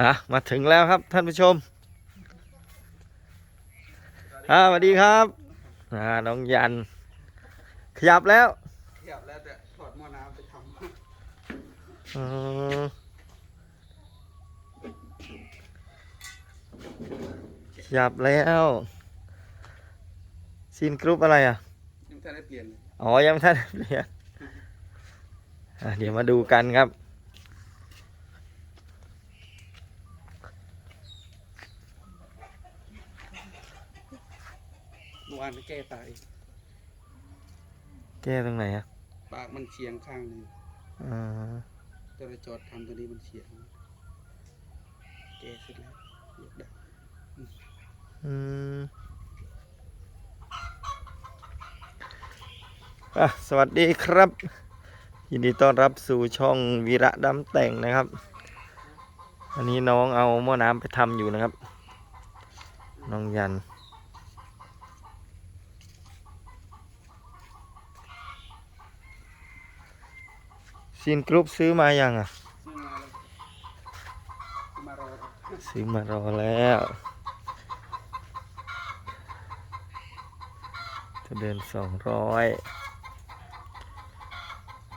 ฮะมาถึงแล้วครับท่านผู้ชมอ่าสวัสดีครับอ่าน้องยัน ขยับแล้วขยับแล้วแต่ถอดหม้อน้ำไปทอืมขยับแล้วซีนกรุ๊ปอะไรอะำยังไม่ทันได้เปลี่ยนเลยอ๋อยังไม่ทันได้เปลี่ยนอะเดี๋ยวมาดูกันครับ เมื่อ วานไปแก้ตาเองแก้ตรงไหนอะปากมันเฉียงข้างหนึงอ่าตอนเราจอดทำตัวนี้มันเฉียงแก้เสร็จแล้วยกได้อืมอะสวัสดีครับ ยินดีต้อนรับสู่ช่องวีระดำแต่งนะครับ อันนี้น้องเอาหม้อน้ำไปทำอยู่นะครับ น้องยัน ซีนกรุ๊ปซื้อมายังอะซื้อมาแล้วซื้อมารอซื้อมารอแล้ว จะเดินสองร้อย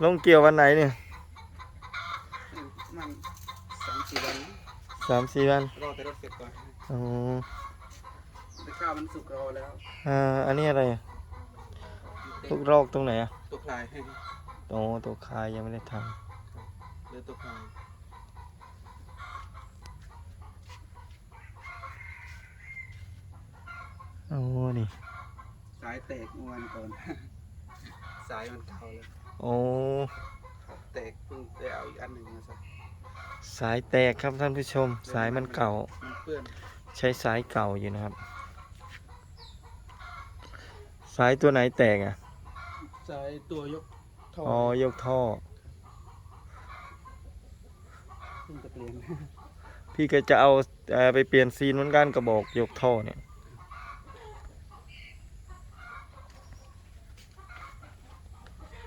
ลงเกี่ยววันไหนเนี่ยมันสามสี่วันสามสี่วันรอแต่รถเสร็จก่อนอ๋อแต่ข้าวมันสุกรอแล้วอ่าอันนี้อะไรอะลูกรอกตรงไหนอะตัวคลาย ให้โอ้ตัวคายยังไม่ได้ทเหลือตัวคลายำโอ้นี่ สายแตกเมื่อวานก่อน สายมันเก่าแล้วโอ้แตกเพิ่งได้เอาอีกอันหนึ่งมาใส่สายแตกครับท่านผู้ชม สายมันเก่า มันเปื้อนใช้สายเก่าอยู่นะครับ สายตัวไหนแตกอะ สายตัวยก ท่ออ๋อ ยกท่อ เพิ่งจะเปลี่ยน พี่ก็จะเอาเอ่อไปเปลี่ยนซีนเหมือนกันกระบอกยกท่อเนี่ย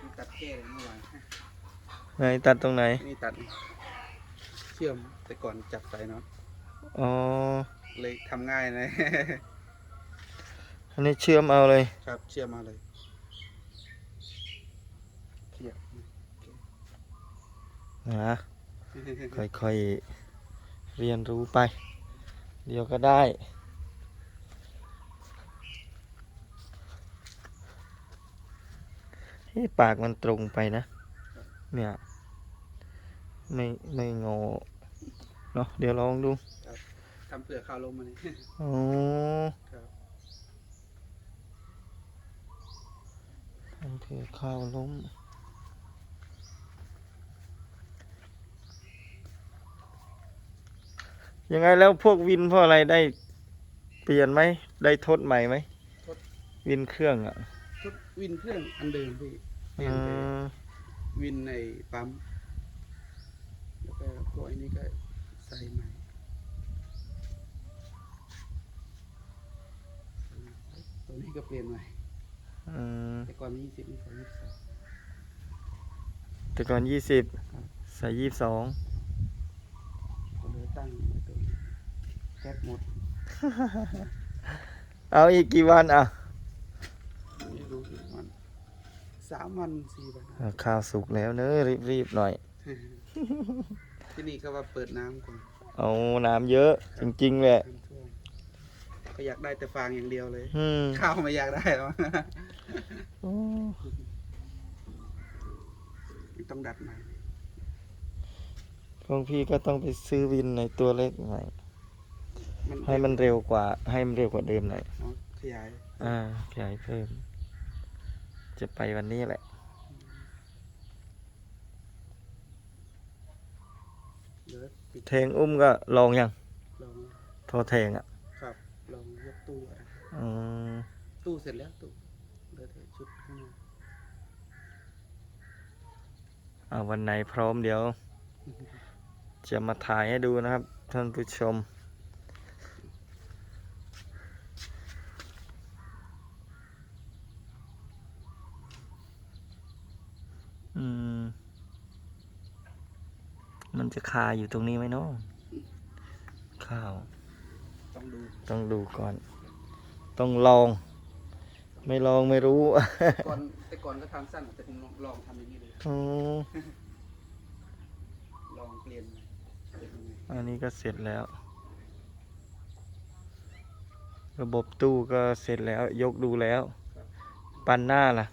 มีตัดแก้เลยเมื่อวานไหนตัดตรงไหน นี่ตัด เชื่อมแต่ก่อนจับใส่เนาะอ๋อ เลยทำง่ายนะ อันนี้เชื่อมเอาเลย ครับเชื่อมมาเลยเทียบ นะค่อยๆเรียนรู้ไป เดี๋ยวก็ได้เฮ้ปากมันตรงไปนะ เนี่ย ไม่ไม่งอเนาะเดี๋ยวลองดูทำเปลือกข้าวลมมานี่อ๋อครับทำเพื่อข้าวล้ม ยังไงแล้วพวกวินพวกอะไรได้เปลี่ยนไหม ได้ทดใหม่ไหมวินเครื่องอะชุดวินเครื่องอันเดิมพี่เปลี่ยอืนไปมวินในปั๊มแล้วก็พวกอันนี้ก็ใส่ใหม่ตัวนี้ก็เปลี่ยนใหม่อืมแต่ก่อนมียี่สิบนี่ใส่ยี่สิบสองแต่ก่อนยี่สิบใส่ยี่สิบสอง ก็เลยตั้งไว้ตัวนี้แก๊สหมด เอาอีกกี่วันอะไม่รู้กี่วันสามวันสี่วันอะข้าวสุกแล้วเนอะรีบๆหน่อย ที่นี่เขาว่าเปิดน้ำก่อนเอาน้ำเยอะ จริงๆแหละน้ำท่วมก็อยากได้แต่ฟางอย่างเดียวเลย อืมข้าวไม่อยากได้หรอกโอ้ต้องดัดใหม่ของพี่ก็ต้องไปซื้อวินในตัวเล็กหน่ อยให้มันเร็วกว่า ให้มันเร็วกว่าเดิมหน่อยอ๋อขยาย อ่าขยายเพิ่ม จะไปวันนี้แหละ เดี๋ยวปิดแทงอุ้มก็ลองยังลองโทอแทงอะครับลองยกตู้อะไรอืมตู้เสร็จแล้วตู้เหลือแต่ชุดข้างหน้าเอาวันไหนพร้อมเดี๋ยว จะมาถ่ายให้ดูนะครับ ท่านผู้ชม มมันจะคาอยู่ตรงนี้ไหมเนาะข้าว ต้องดู ต้องดูก่อน ต้องลอง ไม่ลองไม่รู้ ก่อนแต่ก่อนก็ทำสั้นแต่ผมลองลองทำอย่างนี้เลยอืมลองเปลี่ยนเป็นยังไงอันนี้ก็เสร็จแล้ว ระบบตู้ก็เสร็จแล้ว ยกดูแล้ว ปันหน้าล่ะ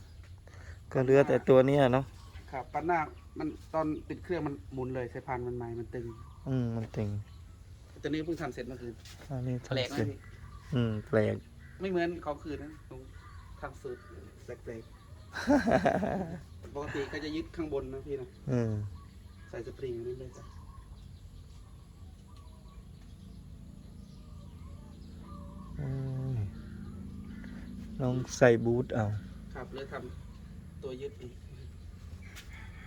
ก็เหลือแต่ตัวเนี้ยเนาะครับปันหน้า มันตอนติดเครื่องมันหมุนเลยสายพานมันใหม่มันตึงอืมมันตึงตัวนี้เพิ่งทำเสร็จเมื่อคืนอันนี้แปลกทำไหมเสร็จพี่อืมแปลก ไม่เหมือนของคืนนะตรงทำสูตรแปลกๆปกติก็จะยึดข้างบนนะพี่นะอืมใส่สปริงอันนี้เลยจ้ะอืมลองใส่บูทเอาครับเลยทำตัวยึดอีก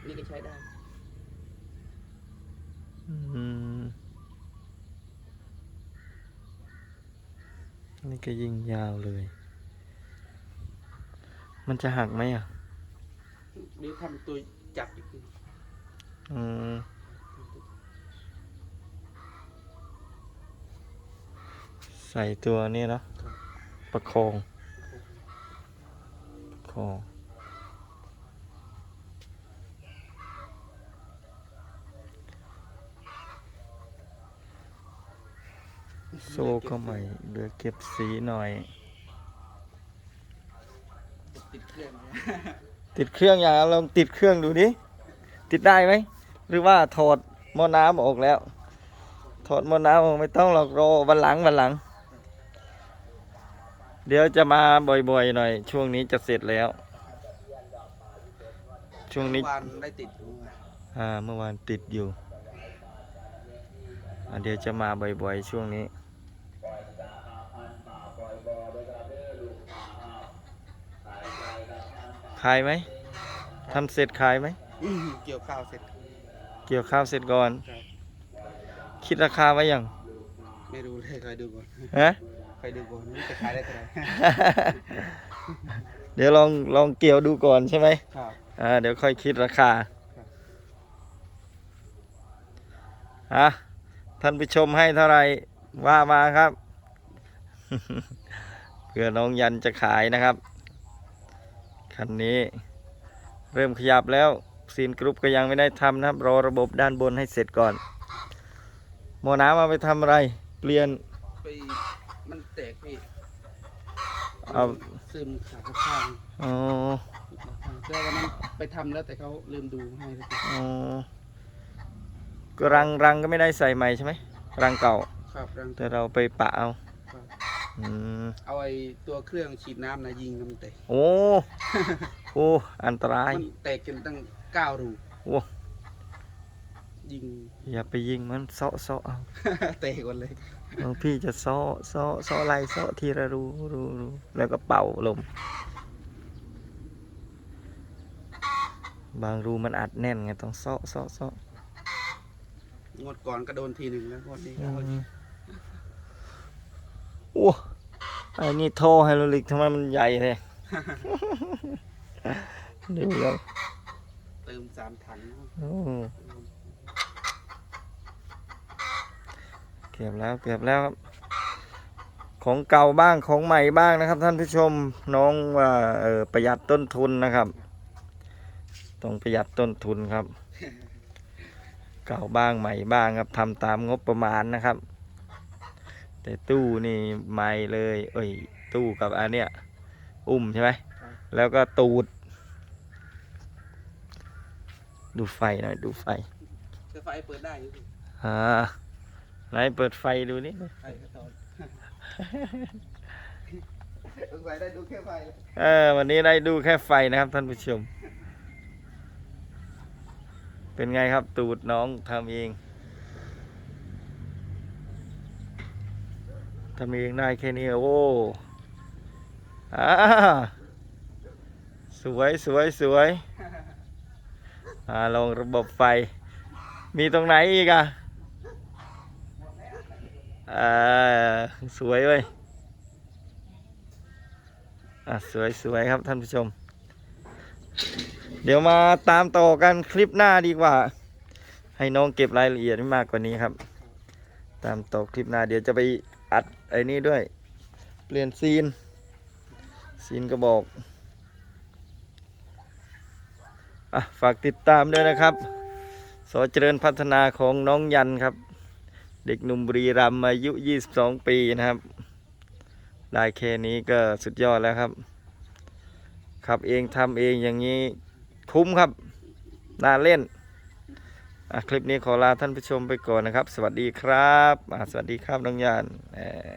นี่ก็ใช้ได้ อืม นี่ก็ยิงยาวเลย มันจะหักไหมอะหรือทำตัวจับอีกทีอืม ใส่ตัวนี้เนอะประคองประคองโซ่ก็ใหม่เหลือเก็บสีหน่อย ติดเครื่องนะติดเครื่องอย่างลองติดเครื่องดูดิติดได้ไหมหรือว่าถอดหม้อน้ำออกแล้ว ถอดหม้อน้ำออกไม่ต้องหรอกรอวันหลังวันหลัง เดี๋ยวจะมาบ่อยๆหน่อย ช่วงนี้จะเสร็จแล้ว ช่วงนี้เมื่อวานได้ติดอยู่อ่าเมื่อวานติดอยู่อ่าเดี๋ยวจะมาบ่อยๆช่วงนี้ ขายไหมทำเสร็จขายไหม อื้อหือเกี่ยวข้าวเสร็จ เกี่ยวข้าวเสร็จก่อน ครับ คิดราคาไว้ยังไม่รู้เลยคอยดูก่อนฮะ คอยดูก่อนนี่จะขายได้เท่าไหร่ เดี๋ยวลองลองเกี่ยวดูก่อนใช่ไหมครับ อ่าเดี๋ยวค่อยคิดราคาครับ อะท่านผู้ชมให้เท่าไหร่ว่ามาครับ เพื่อน้องยันจะขายนะครับ คันนี้ เริ่มขยับแล้วซีนกรุ๊ปก็ยังไม่ได้ทำนะครับ รอระบบด้านบนให้เสร็จก่อนหมอน้ำเอาไปทำอะไร เปลี่ยนไปมันแตกพี่เอาซึมขาข้างอ๋อๆแต่วันนั้นไปทำแล้วแต่เขาลืมดูให้แล้วกันอ๋อก็รังรังก็ไม่ได้ใส่ใหม่ใช่ไหมรังเก่า ครับรังแต่เราไปปะเอาครับ อืมเอาไอ้ตัวเครื่องฉีดน้ำนะยิงแล้วมันแตกโอ้โอ้อันตรายมันแตกจนตั้งเก้ารูโอ้ยิง อย่าไปยิงมันเซาะเซาะเอาแตกหมดเลยบางพี่จะเซาะเซาะเซาะไล่เซาะทีละรูรูรูแล้วก็เป่าลม บางรูมันอัดแน่นไงต้องเซาะเซาะเซาะงวดก่อนก็โดนทีหนึ่งแล้วงวดนี้ก็เอาอืมโอ้ไอ้นี่ท่อไฮดรอลิกทำไมมันใหญ่เลยดูแล้วเติมสามถังโอ้เก็บแล้วเก็บแล้วครับ ของเก่าบ้างของใหม่บ้างนะครับ ท่านผู้ชมน้องว่าเออประหยัดต้นทุนนะครับ ต้องประหยัดต้นทุนครับ เก่าบ้างใหม่บ้างครับทำตามงบประมาณนะครับ แต่ตู้นี่ใหม่เลย เอ้ย ตู้กับอันเนี้ยอุ้มใช่ไหม แล้วก็ตูด ดูไฟหน่อย ดูไฟแต่ไฟเปิดได้อยู่สิอ่าไหนเปิดไฟดูนี่ไฟก็ตอนสงสัยได้ดูแค่ไฟเลยเออวันนี้ได้ดูแค่ไฟนะครับท่านผู้ชม เป็นไงครับตูดน้องทำเอง ทำเองได้แค่นี้โอ้อ่าสวยสวยสวยอ่าลองระบบไฟ มีตรงไหนอีกอะอ่าสวยเว้ยอะสวยสวยครับท่านผู้ชม เดี๋ยวมาตามต่อกันคลิปหน้าดีกว่า ให้น้องเก็บรายละเอียดมากกว่านี้ครับ ตามต่อคลิปหน้าเดี๋ยวจะไป อัดไอ้นี่ด้วย เปลี่ยนซีน ซีนกระบอกอะฝากติดตามด้วยนะครับ สอเจริญพัฒนาของน้องยันครับ เด็กหนุ่มบุรีรัมย์อายุ 22 ปีนะครับ ได้แค่นี้ก็สุดยอดแล้วครับ ขับเองทำเองอย่างนี้คุ้มครับ น่าเล่น คลิปนี้ขอลาท่านผู้ชมไปก่อนนะครับ สวัสดีครับสวัสดีครับน้องยานเอ่อ